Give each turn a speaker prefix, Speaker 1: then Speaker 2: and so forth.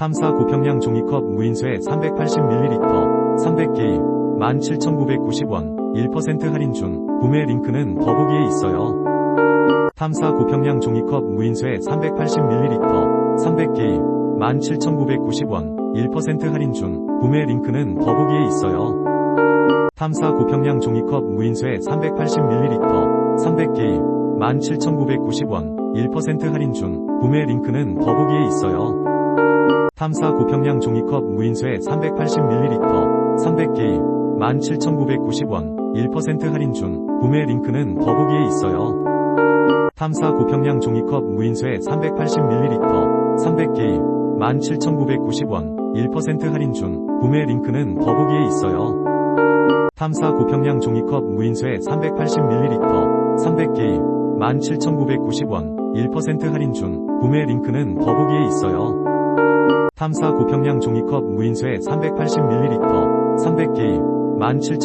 Speaker 1: 탐사 고평량 종이컵 무인쇄 380ml 300개일 17,990원 1% 할인 중 구매 링크는 더보기에 있어요. 탐사 고평량 종이컵 무인쇄 380ml 300개일 17,990원 1% 할인 중 구매 링크는 더보기에 있어요. 탐사 고평량 종이컵 무인쇄 380ml 300개일 17,990원 1% 할인 중 구매 링크는 더보기에 있어요. 탐사 고평량 종이컵 무인쇄 380ml 300개일 17,990원 1% 할인 중 구매 링크는 더보기에 있어요. 탐사 고평량 종이컵 무인쇄 380ml 300개일 17,990원 1% 할인 중 구매 링크는 더보기에 있어요. 탐사 고평량 종이컵 무인쇄 380ml 300개일 17,990원 1% 할인 중 구매 링크는 더보기에 있어요. 탐사 고평량 종이컵 무인쇄 380ml 300개일 17,000